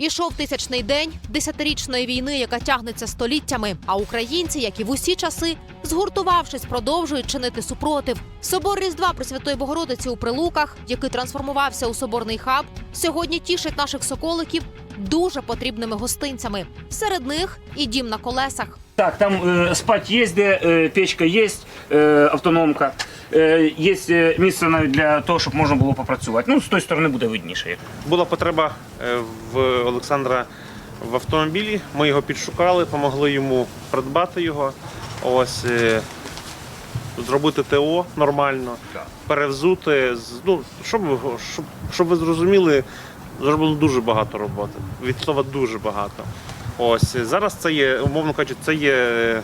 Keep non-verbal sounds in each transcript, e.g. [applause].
Ішов тисячний день десятирічної війни, яка тягнеться століттями. А українці, як і в усі часи, згуртувавшись, продовжують чинити супротив. Собор Різдва Пресвятої Богородиці у Прилуках, який трансформувався у соборний хаб, сьогодні тішить наших соколиків дуже потрібними гостинцями. Серед них і дім на колесах. Так, там э, спать є де, э, печка є, э, автономка. Е, Є е, місце навіть для того, щоб можна було попрацювати. Ну, з тої сторони буде видніше. Була потреба е, в Олександра в автомобілі. Ми його підшукали, допомогли йому придбати його. Ось е, зробити ТО нормально, перевзути. з- Ну, щоб, ви- щоб, щоб ви зрозуміли, зроблено дуже багато роботи. Від слова дуже багато. Ось зараз це є, умовно кажучи, це є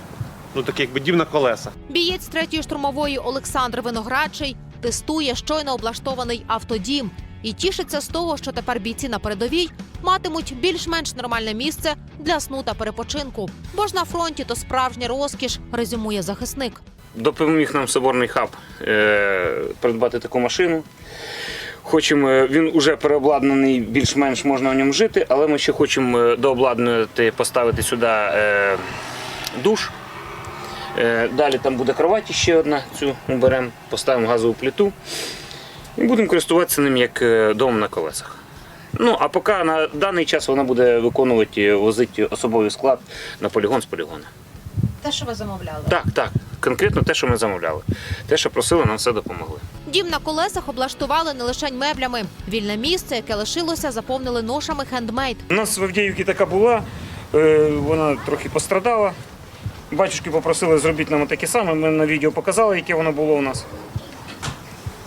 ну таке якби дім на колеса. Бієць третьої штурмової Олександр Виноградчий тестує щойно облаштований автодім і тішиться з того, що тепер бійці на передовій матимуть більш-менш нормальне місце для сну та перепочинку. Бо ж на фронті то справжня розкіш, резюмує захисник. Допоміг нам соборний хаб е, придбати таку машину. Хочемо, е, він вже переобладнаний, більш-менш можна в ньому жити, але ми ще хочемо е, дообладнати, поставити сюди е, душ. Е, далі там буде кровать ще одна, цю уберемо, поставимо газову плиту і будемо користуватися ним як домом на колесах. Ну, а поки на даний час вона буде виконувати, возити особовий склад на полігон з полігону. Те, що ви замовляли. Так, так. Конкретно те, що ми замовляли. Те, що просили, нам все допомогли. Дім на колесах облаштували не лише меблями. Вільне місце, яке лишилося, заповнили ношами хендмейд. У нас в Авдіївці така була, е, вона трохи пострадала. Батюшки попросили зробити нам таке саме. Ми на відео показали, яке воно було у нас.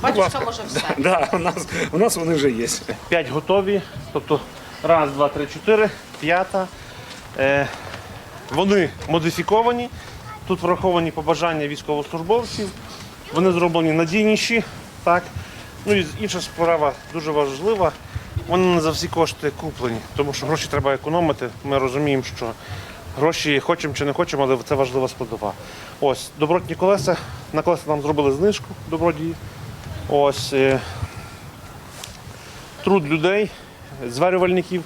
Батюшка може все. [laughs] Да, у нас, у нас вони вже є. П'ять готові. Тобто раз, два, три, чотири, п'ята. Е, вони модифіковані. Тут враховані побажання військовослужбовців. Вони зроблені надійніші. Так. Ну і інша справа дуже важлива. Вони не за всі кошти куплені, тому що гроші треба економити. Ми розуміємо, що гроші хочемо чи не хочемо, але це важлива складова. Ось добротні колеса. На колеса нам зробили знижку добродії. Ось е, труд людей, зварювальників.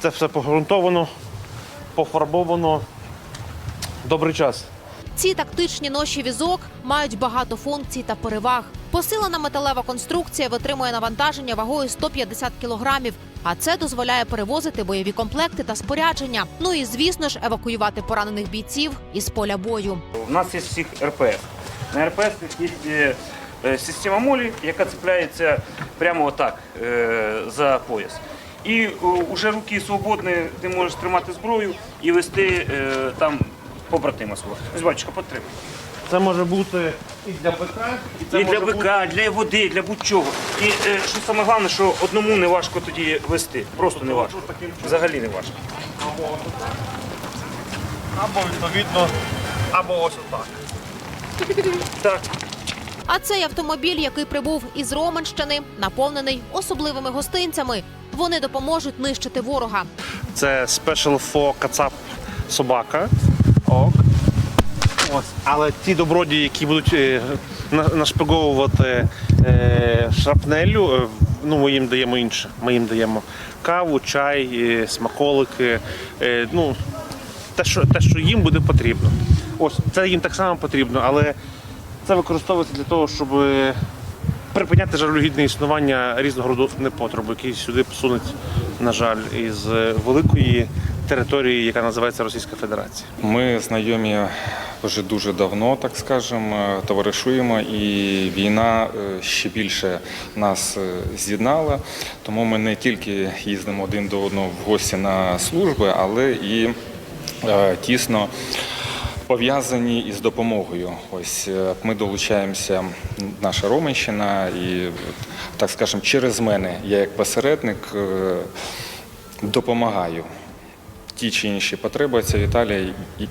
Це все погрунтовано, пофарбовано. Добрий час. Ці тактичні ноші візок мають багато функцій та переваг. Посилена металева конструкція витримує навантаження вагою 150 кілограмів, а це дозволяє перевозити бойові комплекти та спорядження. Ну і звісно ж евакуювати поранених бійців із поля бою. У нас є всіх РПС. На РПС є е, е, система молі, яка цепляється прямо отак е, за пояс. І вже руки свободні, ти можеш тримати зброю і вести е, там побратима свого. Ось батюшка, потримай. Це може бути і для БК, і це і для може БК, бути для води, для будь-чого. І е, що саме головне, що одному не важко тоді вести. Просто не важко. Взагалі не важко. або відповідно, або ось отак. Так. А цей автомобіль, який прибув із Роменщини, наповнений особливими гостинцями. Вони допоможуть нищити ворога. Це Special for Кацап собака. Ок. Ось. Але ті добродії, які будуть е, на- нашпиговувати е, шрапнелю, е, ну, ми їм даємо інше. Ми їм даємо каву, чай, смаколики. ну, те, що, те, що їм буде потрібно. Ось, це їм так само потрібно, але це використовується для того, щоб припиняти жалюгідне існування різного роду непотребу, який сюди посунуть, на жаль, із великої території, яка називається Російська Федерація. Ми знайомі вже дуже давно, так скажемо, товаришуємо, і війна е, ще більше нас е, з'єднала. Тому ми не тільки їздимо один до одного в гості на служби, але і е, тісно пов'язані із допомогою. Ось ми долучаємося, наша Роменщина, і так скажемо, через мене я як посередник допомагаю ті чи інші потреби. Це Віталія, і-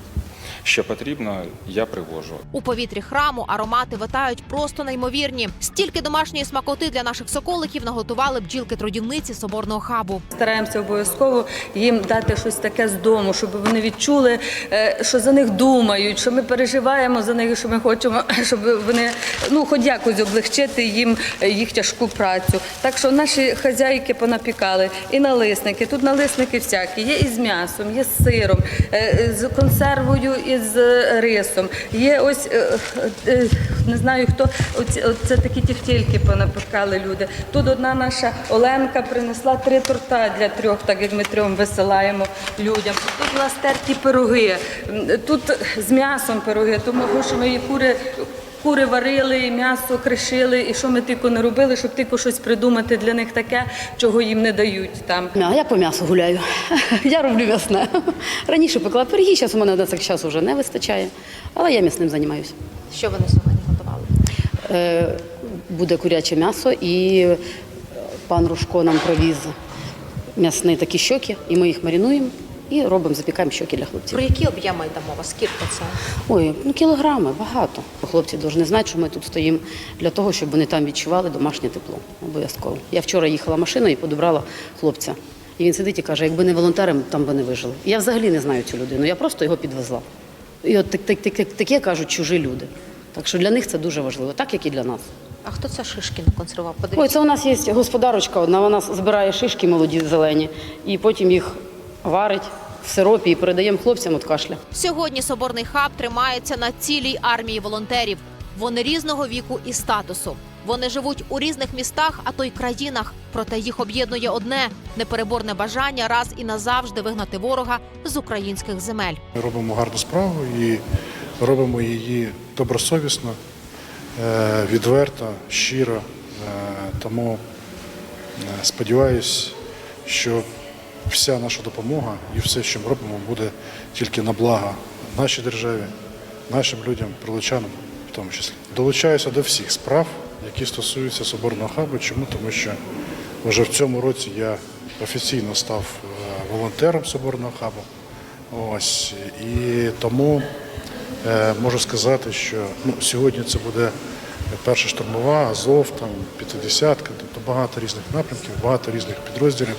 що потрібно, я привожу. У повітрі храму аромати витають просто неймовірні. Стільки домашньої смакоти для наших соколиків наготували бджілки-трудівниці соборного хабу. Стараємося обов'язково їм дати щось таке з дому, щоб вони відчули, е, що за них думають, що ми переживаємо за них, що ми хочемо, щоб вони ну хоч якось облегчити їм е, їх тяжку працю. Так що наші хазяйки понапікали і налисники. Тут налисники всякі, є із м'ясом, є з сиром, е, з консервою і з рисом. Є ось е, е, не знаю хто оце такі тіфтільки понапекали люди. Тут одна наша Оленка принесла три торта для трьох, так як ми трьом висилаємо людям. Тут у нас терті пироги, тут з м'ясом пироги, тому що ми її кури. Кури варили, і м'ясо кришили, і що ми тільки не робили, щоб тільки щось придумати для них таке, чого їм не дають там. А я по м'ясу гуляю. [laughs] Я роблю м'ясне. Раніше пекла пиріги, зараз у мене на цей час вже не вистачає, але я м'ясним займаюся. Що вони сьогодні готували? Е, Буде куряче м'ясо і пан Рушко нам привіз м'ясні такі щоки, і ми їх маринуємо і робимо, запікаємо щоки для хлопців. Про які об'єми йде мова? Скільки це? Ой, ну кілограми, багато. Хлопці повинні знати, що ми тут стоїмо для того, щоб вони там відчували домашнє тепло. Обов'язково. Я вчора їхала машиною і подобрала хлопця. І він сидить і каже, якби не волонтери, там би не вижили. Я взагалі не знаю цю людину, я просто його підвезла. І от так, так, так, так, таке кажуть чужі люди. Так що для них це дуже важливо, так як і для нас. А хто це шишки консервував? Ой, Подивіться. це у нас є господарочка одна, вона збирає шишки молоді зелені, і потім їх варить в сиропі і передаємо хлопцям від кашля. Сьогодні соборний хаб тримається на цілій армії волонтерів. Вони різного віку і статусу. Вони живуть у різних містах, а то й країнах. Проте їх об'єднує одне непереборне бажання раз і назавжди вигнати ворога з українських земель. Ми робимо гарну справу і робимо її добросовісно, е, відверто, щиро. Е, Тому е, сподіваюсь, що вся наша допомога і все, що ми робимо, буде тільки на благо нашій державі, нашим людям, прилучанам в тому числі. Долучаюся до всіх справ, які стосуються соборного хабу. Чому? Тому що вже в цьому році я офіційно став е, волонтером соборного хабу. Ось і тому е, можу сказати, що ну, сьогодні це буде перша штурмова, Азов, там 50 тобто багато різних напрямків, багато різних підрозділів,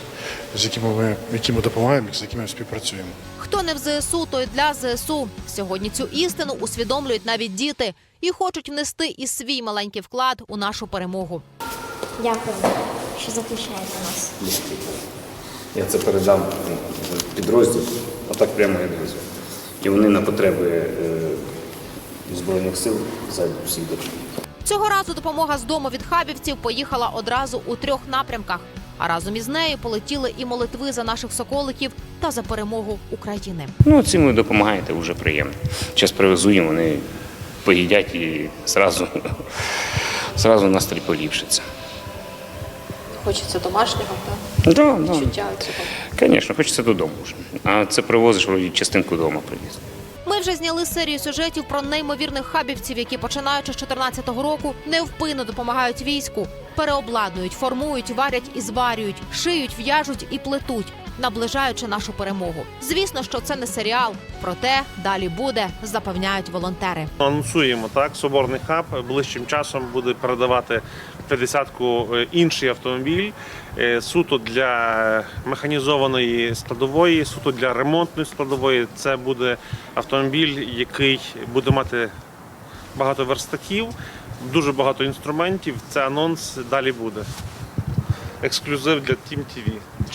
з якими ми, які ми допомагаємо, з якими ми співпрацюємо. Хто не в ЗСУ, той для ЗСУ. Сьогодні цю істину усвідомлюють навіть діти і хочуть внести і свій маленький вклад у нашу перемогу. Дякую, що захищаєте нас. Я це передам підрозділ, отак прямо і внизу. І вони на потреби е, Збройних сил зайдуть всіх допомогу. Цього разу допомога з дому від хабівців поїхала одразу у трьох напрямках. А разом із нею полетіли і молитви за наших соколиків та за перемогу України. Ну, цим ви допомагаєте вже приємно. Зараз привезу їм, вони поїдять і зразу, зразу настрій поліпшиться. Хочеться домашнього та Да, да. відчуття цього. Звісно, хочеться додому вже. А це привозиш вроді частинку вдома привіз. Ми вже зняли серію сюжетів про неймовірних хабівців, які починаючи з 2014 року невпинно допомагають війську, переобладнують, формують, варять і зварюють, шиють, в'яжуть і плетуть, наближаючи нашу перемогу. Звісно, що це не серіал, проте далі буде, запевняють волонтери. Анонсуємо так. Соборний хаб ближчим часом буде передавати 50-ку е, інший автомобіль е, суто для механізованої складової, суто для ремонтної складової. Це буде автомобіль, який буде мати багато верстатів, дуже багато інструментів. Це анонс далі буде. Ексклюзив для Team TV.